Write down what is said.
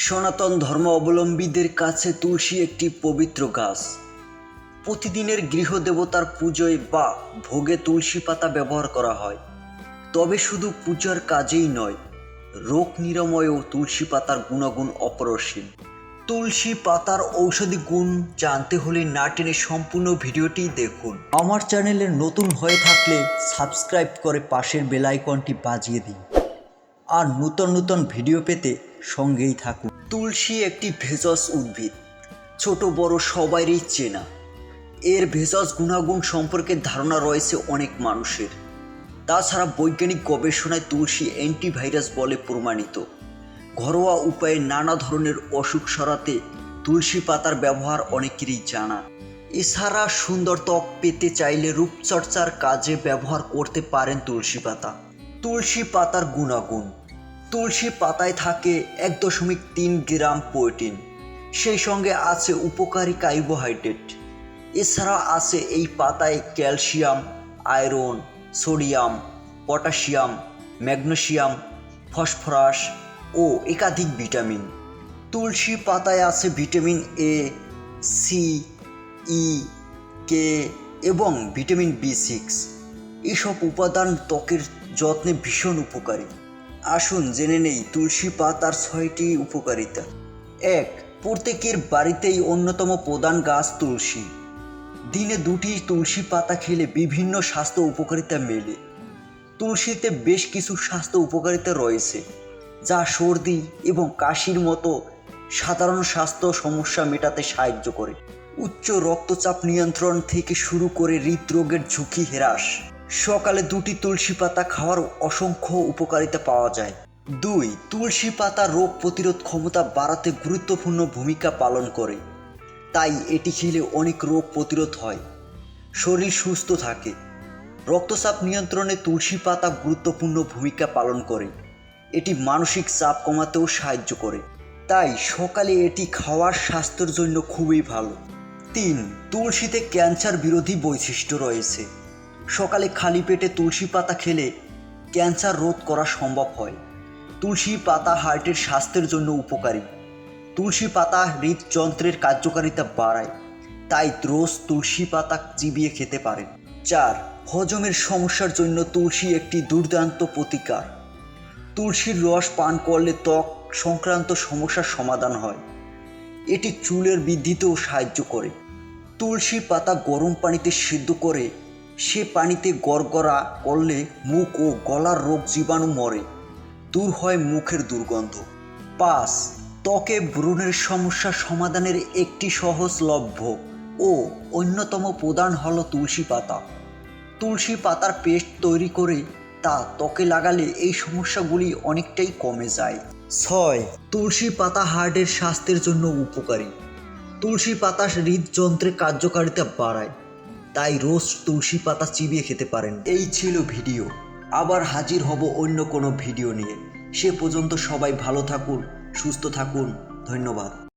সনাতন ধর্ম অবলম্বীদের কাছে তুলসী একটি পবিত্র গাছ। প্রতিদিনের গৃহদেবতার পুজোয় বা ভোগে তুলসী পাতা ব্যবহার করা হয়। তবে শুধু পূজার কাজেই নয়, রোগ নিরাময়েও তুলসী পাতার গুণাগুণ অপরসীম। তুলসী পাতার ঔষধি গুণ জানতে হলে না টেনে সম্পূর্ণ ভিডিওটি দেখুন। আমার চ্যানেলে নতুন হয়ে থাকলে সাবস্ক্রাইব করে পাশের বেল আইকনটি বাজিয়ে দিন। আর নূতন নূতন ভিডিও পেতে সঙ্গেই থাকুন তুলসী একটি ভেষজ উদ্ভিদ। ছোট, বড় সবাইরই চেনা। এর ভেষজ গুণাগুণ সম্পর্কে ধারণা রয়েছে অনেক মানুষের। তাছাড়া বৈজ্ঞানিক গবেষণায় তুলসী অ্যান্টিভাইরাস বলে প্রমাণিত। ঘরোয়া উপায়ে নানা ধরনের অসুখ সরাতে তুলসী পাতার ব্যবহার অনেকেরই জানা। এছাড়া সুন্দর ত্বক পেতে চাইলে রূপচর্চার কাজে ব্যবহার করতে পারেন তুলসী পাতা। তুলসী পাতার গুণাগুণ। তুলসী পাতায় থাকে এক দশমিক তিন গ্রাম প্রোটিন। সেই সঙ্গে আছে উপকারী কার্বোহাইড্রেট। এছাড়া আছে এই পাতায় calcium, iron, sodium, potassium, magnesium, phosphorus ও একাধিক ভিটামিন। তুলসী পাতায় আছে ভিটামিন এ সি ই কে এবং ভিটামিন বি সিক্স এসব উপাদান ত্বকের যত্নে ভীষণ উপকারী। আসুন, জেনে নেই, তুলসী পাতার ছয়টি উপকারিতা। এক, প্রত্যেকের বাড়িতেই অন্যতম প্রধান গাছ তুলসী। দিনে দুটি তুলসী পাতা খেলে বিভিন্ন স্বাস্থ্য উপকারিতা মেলে। তুলসীতে বেশ কিছু স্বাস্থ্য উপকারিতা রয়েছে, যা সর্দি এবং কাশির মতো সাধারণ স্বাস্থ্য সমস্যা মেটাতে সাহায্য করে। উচ্চ রক্তচাপ নিয়ন্ত্রণ থেকে শুরু করে হৃদরোগের ঝুঁকি হ্রাস। সকালে দুটি তুলসী পাতা খাওয়ার অসংখ্য উপকারিতা পাওয়া যায়। দুই, তুলসী পাতা রোগ প্রতিরোধ ক্ষমতা বাড়াতে গুরুত্বপূর্ণ ভূমিকা পালন করে। তাই এটি খেলে অনেক রোগ প্রতিরোধ হয়। শরীর সুস্থ থাকে। রক্তচাপ নিয়ন্ত্রণে তুলসী পাতা গুরুত্বপূর্ণ ভূমিকা পালন করে। এটি মানসিক চাপ কমাতেও সাহায্য করে। তাই সকালে এটি খাওয়ার স্বাস্থ্যের জন্য খুবই ভালো। তিন, তুলসীতে ক্যান্সার বিরোধী বৈশিষ্ট্য রয়েছে। সকালে খালি পেটে তুলসী পাতা খেলে ক্যান্সার রোধ করা সম্ভব হয়। তুলসী পাতা হার্টের স্বাস্থ্যের জন্য উপকারী। তুলসী পাতা হৃদযন্ত্রের কার্যকারিতা বাড়ায়, তাই রোজ তুলসী পাতা চিবিয়ে খেতে পারেন। চার, হজমের সমস্যার জন্য তুলসী একটি দুর্দান্ত প্রতিকার। তুলসীর রস পান করলে ত্বক সংক্রান্ত সমস্যার সমাধান হয়। এটি চুলের বৃদ্ধিতেও সাহায্য করে। তুলসী পাতা গরম পানিতে সিদ্ধ করে সে পানিতে গড়গড়া করলে মুখ ও গলার রোগ জীবাণু মরে, দূর হয় মুখের দুর্গন্ধ। পাঁচ, ত্বকে ব্রণের সমস্যা সমাধানের একটি সহজলভ্য ও অন্যতম প্রধান হল তুলসী পাতা। তুলসী পাতার পেস্ট তৈরি করে তা ত্বকে লাগালে এই সমস্যাগুলি অনেকটাই কমে যায়। ছয়, তুলসী পাতা হার্টের স্বাস্থ্যের জন্য উপকারী। তুলসী পাতা হৃদযন্ত্রের কার্যকারিতা বাড়ায়। তাই রোজ তুলসী পাতা চিবিয়ে খেতে পারেন। এই ছিল ভিডিও। আবার হাজির হব অন্য কোনো ভিডিও নিয়ে। সে পর্যন্ত সবাই ভালো থাকুন, সুস্থ থাকুন। ধন্যবাদ।